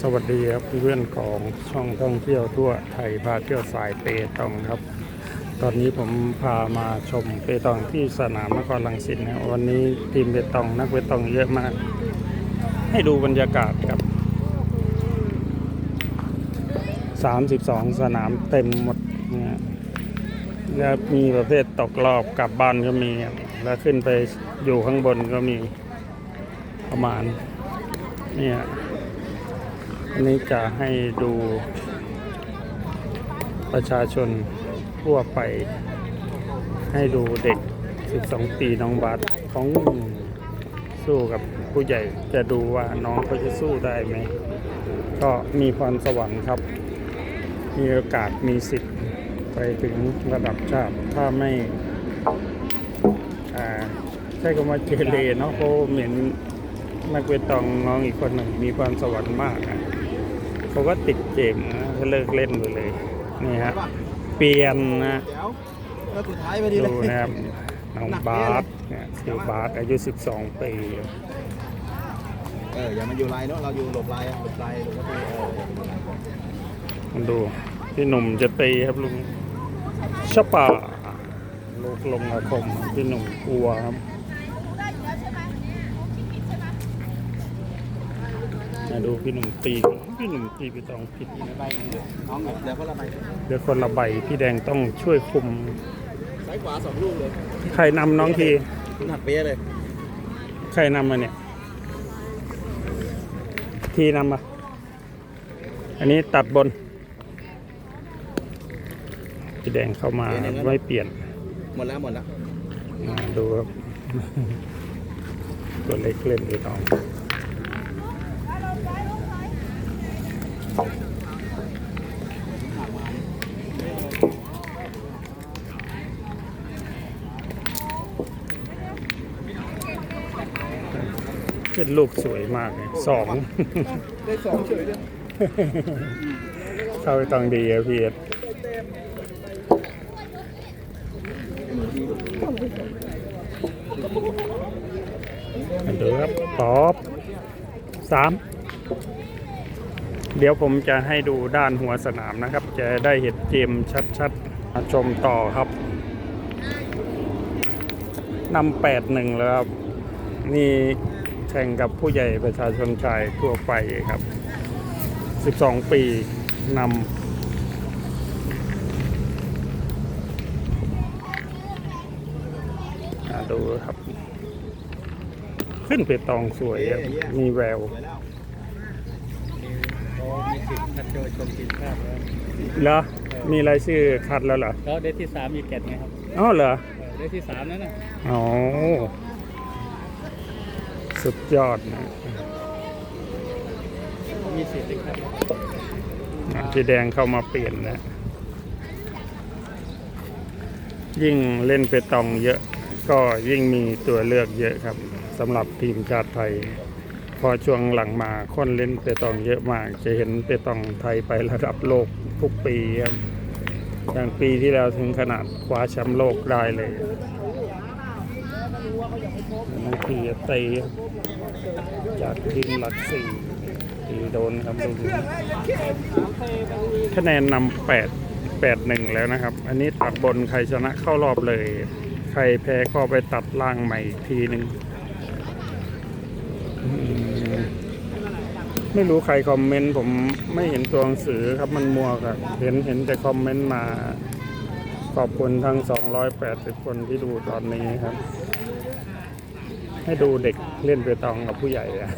สวัสดีครับเพื่อนของช่องท่องเที่ยวทั่วไทยพาเที่ยวสายเปตองครับ ตอนนี้ผมพามาชมเปตองที่สนามนครลังสิตนะวันนี้ทีมเปตองนักเปตองเยอะมาก ให้ดูบรรยากาศครับ 32 สนามเต็มหมดเนี่ยแล้วมีประเภทตกรอบกลับบ้านก็มีแล้วขึ้นไปอยู่ข้างบนก็มีประมาณเนี่ย อันนี้จะให้ดูประชาชนทั่วไป ให้ดูเด็ก 12 ปีน้องบาสของสู้กับผู้ใหญ่จะดูว่าน้องเขาจะสู้ได้ไหม ก็มีพรสวรรค์ครับ มีโอกาสมีสิทธิ์ไปถึงระดับชาติถ้าไม่ใช่คำว่าเกเรเนาะเพราะเหมือนนักเวทตองน้องอีกคนหนึ่งมีพรสวรรค์มากอะ เขาก็ติดเกมนะเขาเลิกเล่นไปเลยนี่ฮะเปลี่ยนนะเดี๋ยวแล้วสุดท้ายพอดีเลดูยนะครับน้องบาสเนี่ยคือบาสอายุ 12 ปีเอออย่ามาอยู่ลายเนาะเราอยู่หลบลายอะหลบลายหลบประตูเออมันดูพี่หนุ่มจะตีครับลุงชะป่าลูกลงอาคมพี่หนุ่มกลัวครับมาดูพี่หนุ่มตี พี่หนุ่มตีไปตองผิดนะใบหนึงเดี๋ยวน้องเดี๋ยวคนละใบเดี๋ยวคนละใบพี่แดงต้องช่วยคุม ซ้ายขวาสองลูกเลยใครนำน้องที หนักเปี้ยเลยใครนำมาเนี่ย ทีนำมา อันนี้ตัดบน พี่แดงเข้ามาไม่เปลี่ยนหมดแล้วหมดแล้วอ่าดูครับ ตัวเล็กเล่นไปตอง เป็นลูกสวยมากเลยสอง ได้สองเฉยเลยเข้าไปต้องดีอะพี่เอสมาดูครับตอบสาม เดี๋ยวผมจะให้ดูด้านหัวสนามนะครับ จะได้เห็นเกมชัดๆชมต่อครับนำแปดหนึ่งแล้วครับ นี่แข่งกับผู้ใหญ่ประชาชนชายทั่วไปครับ 12 ปีนำดูครับ ขึ้นไปตองสวยมีแวว สวยแล้วมีสิทธิ์คัดเยชนทีมชาติแล้วเหรอ มีรายชื่อคัดแล้วเหรอแล้วได้ที่สามมีแกตไงครับอ๋อเหรอเออได้ที่สามนั่นนะอ๋อสุดยอดนะมีสิทธิ์เลยครับอะพี่แดงเข้ามาเปลี่ยนนะ ยิ่งเล่นเปตองเยอะ ก็ยิ่งมีตัวเลือกเยอะครับสำหรับทีมชาติไทย พอช่วงหลังมาคนเล่นเปตองเยอะมาก จะเห็นเปตองไทยไประดับโลกทุกปีครับอย่างปีที่แล้วถึงขนาดคว้าแชมป์โลกได้เลยนั่นคือเตะจากทีมหลักสี่ตีโดนครับดูคะแนนนำแปดแปดหนึ่งแล้วนะครับ อันนี้ตัดบนใครชนะเข้ารอบเลย ใครแพ้ก็ไปตัดล่างใหม่อีกทีหนึ่ง ไม่รู้ใครคอมเมนต์ผมไม่เห็นตัวหนังสือครับมันมัวครับเห็นเห็นแต่คอมเมนต์มา ขอบคุณทั้ง 280 คนที่ดูตอนนี้ครับ ให้ดูเด็กเล่นเปตองกับผู้ใหญ่อะ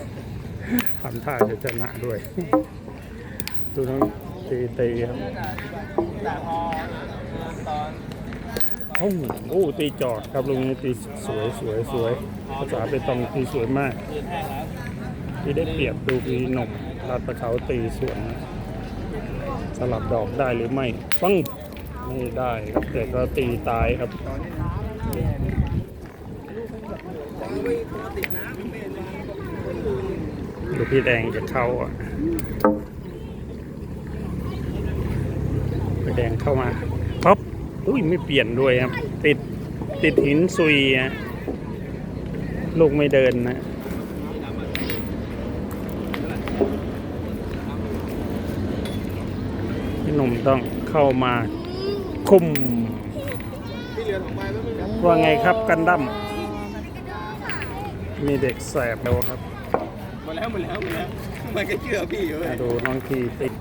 ทำท่าจะชนะด้วย ดูทั้งตีตีครับ โอ้โหโอ้ตีจอดครับลุงนี้ตีสวยสวยสวยภาษาเปตองตีสวยมากที่ได้เปรียบดูพี่หนุ่มรัดประเขาตีสวนสลับดอกได้หรือไม่ฟังไม่ได้ครับแต่ก็ตีตายครับดูพี่แดงจะเข้าอะพี่แดงเข้ามาป๊อป อุ้ยไม่เปลี่ยนด้วยครับ ติดติดหินซุยอะลูกไม่เดินนะพี่หนุ่มต้องเข้ามาคุมพี่เรียนของไปแล้วไม่ว่าไงครับกันดั้มมีเด็กแสบแล้วครับ หมดแล้วหมดแล้วหมดแล้ว มันก็เชื่อพี่อยู่มาดูน้องทีติด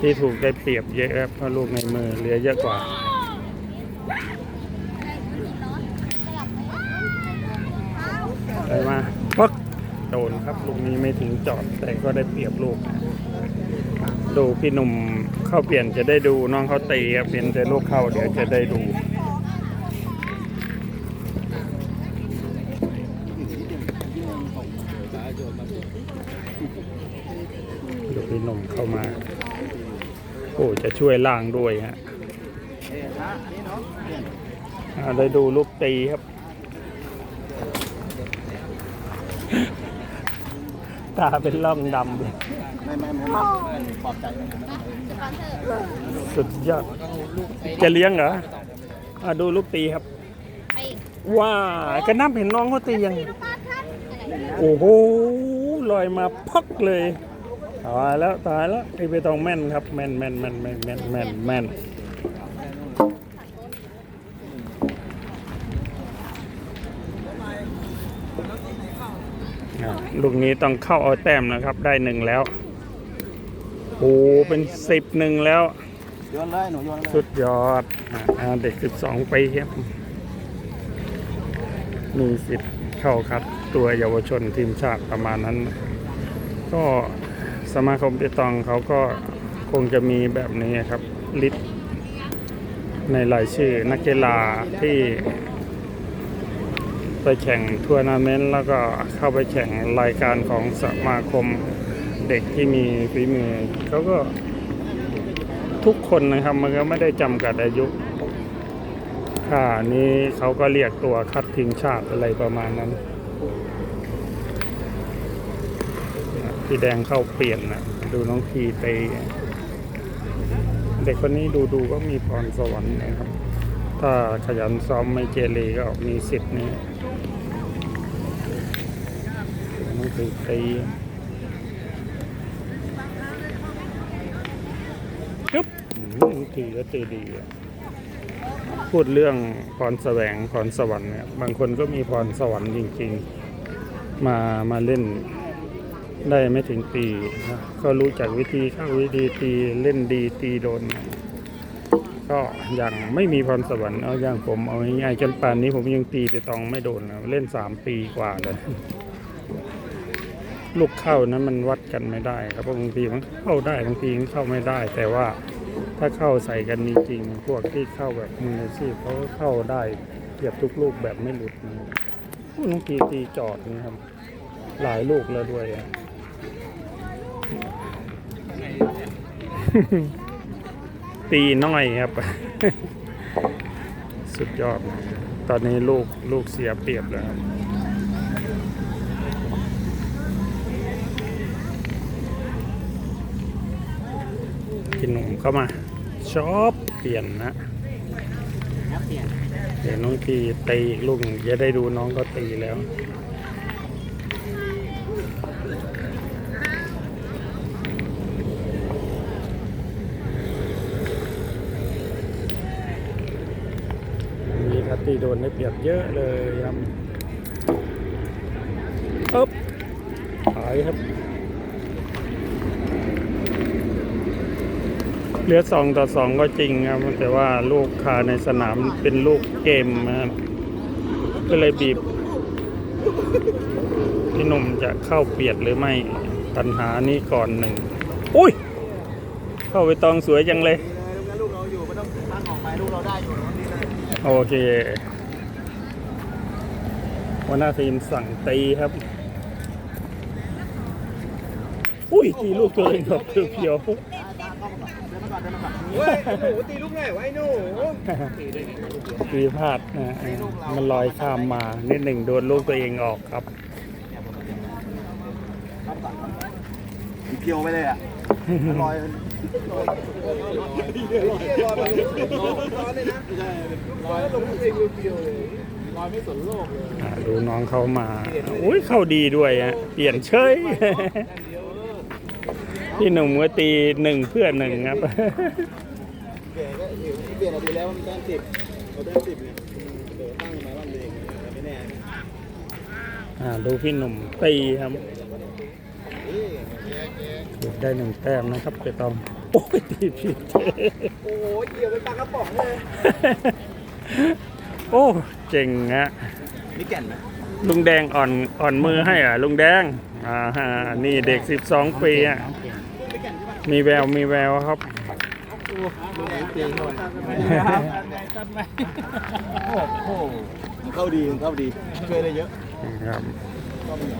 ที่ถูกได้เปรียบเยอะครับเพราะลูกในมือเหลือเยอะกว่า ไปมาปักโดนครับลูกนี้ไม่ถึงจอดแต่ก็ได้เปรียบลูก ดูพี่หนุ่มเข้าเปลี่ยนจะได้ดูน้องเขาตีครับเปลี่ยนแต่ลูกเข้าเดี๋ยวจะได้ดูดูพี่หนุ่มเข้ามา โอ้จะช่วยล่างด้วยฮะเอาะเปลี่ยนอ่าได้ดูลูกตีครับ ตาเป็นล่องดำเลยไม่ไม่ไม่ปลอบใจสุดยอด จะเลี้ยงเหรออ่าดูลูกตีครับ ว้ากระน้ำเห็นน้องเขาตียัง โอ้โหลอยมาพักเลย ตายแล้วตายแล้วไอ้ไปตองแม่นครับ แม่นแม่นแม่นแม่นแม่นแม่นแม่นอะลูกนี้ต้องเข้าเอาแต้มนะครับ ได้หนึ่งแล้วโอ้เป็นสิบหนึ่งแล้วโยนเลยหนูโยนเลยสุดยอดอะอ่าเด็ก12ปีครับมีสิทธิ์เข้าคัดตัวเยาวชนทีมชาติประมาณนั้น ก็ สมาคมเปตองเขาก็คงจะมีแบบนี้ครับลิสต์ในรายชื่อนักกีฬาที่ไปแข่งทัวร์นาเมนต์แล้วก็เข้าไปแข่งรายการของสมาคมเด็กที่มีฝีมือเขาก็ทุกคนนะครับมันก็ไม่ได้จำกัดอายุค่านี้เขาก็เรียกตัวคัดทีมชาติอะไรประมาณนั้น พี่แดงเข้าเปลี่ยนนะดูน้องพีไป เด็กคนนี้ดูดูก็มีพรสวรรค์นะครับ ถ้าขยันซ้อมไม่เจเรก็มีสิทธิ์นี้น้องพีไปปึ๊บอืมทีก็ตีดีพูดเรื่องพรแสวงพรสวรรค์เนี่ยบางคนก็มีพรสวรรค์จริง ๆ มามาเล่น ได้ไม่ถึงปีนะก็รู้จักวิธีเข้าวิธีตีเล่นดีตีโดน ก็ย่างไม่มีพรสวรรค์เอาอย่างผมเอาง่ายๆจนป่านนี้ผมยังตีไปตองไม่โดนนะเล่นสามปีกว่าเลยลูกเข้านั้นมันวัดกันไม่ได้ครับบางทีมันเข้าได้บางทีมันเข้าไม่ได้ แต่ว่าถ้าเข้าใส่กันจริงๆพวกที่เข้าแบบมืออาชีพเขาเข้าได้เกือบทุกลูกแบบไม่หลุดนะบางทีตีจอดนะครับ หลายลูกแล้วด้วยอะ ตีน้อยครับ สุดยอด ตอนนี้ลูกลูกเสียเปรียบแล้วครับพี่หนุ่มเข้ามา ชอบเปลี่ยนนะเดี๋ยวน้องทีตีลูกหนึ่งจะได้ดูน้องก็ตีแล้ว มีทัตตีโดนได้เปรียบเยอะเลยครับอ๊บหายครับ เหลือสองต่อสองก็จริงครับ แต่ว่าลูกคาในสนามเป็นลูกเกมนะครับก็เลยบีบพี่หนุ่มจะเข้าเปียดหรือไม่ปัญหานี้ก่อนหนึ่ง อุ้ย เข้าไปตองสวยจังเลย โอเคหัวหน้าทีมสั่งตีครับ อุ้ยตีลูกตัวเองแบบเพียวเดินมาก่อนเดินมาก่อนเฮ้ยหนูตีลูกไงไว้หนูตีพลาดนะมันลอยข้ามมานิดหนึ่งโดนลูกตัวเองออกครับเพียวไปเลยอะลอย อยลอยเลยนะลอยลงเองเพียวเลยลอยไม่สนโลกเลยอ่าดูน้องเขามา อุ้ยเข้าดีด้วยฮะเปลี่ยนเฉยเอาพี่หนุ่มก็ตีหนึ่งเพื่อหนึ่งครับเปลี่ยนก็อยู่เปลี่ยนเอาดีแล้วมันแต้มสิบเราแต้มสิบเนี่ยเดี๋ยวตั้งมาบ้างเองไม่แน่ อ่าดูพี่หนุ่มตีครับเอ้ย เก็บได้หนึ่งแต้มนะครับเปตองโอ้ยตีผิดโอ้ยเกี่ยวเป็นปลากระป๋องเลยโอ้เจ๋งฮะนี่แก่นไหมลุงแดงอ่อนอ่อนมือให้อะ ลุงแดงอ่าฮะนี่เด็ก12ปีอะไม่แก่นใช่ปะมีแววมีแววครับดูไหนเตียงเข้าไปตัดไหมโอ้โหมันเข้าดีมันเข้าดีช่วยได้เยอะครับก็ไม่เหรอ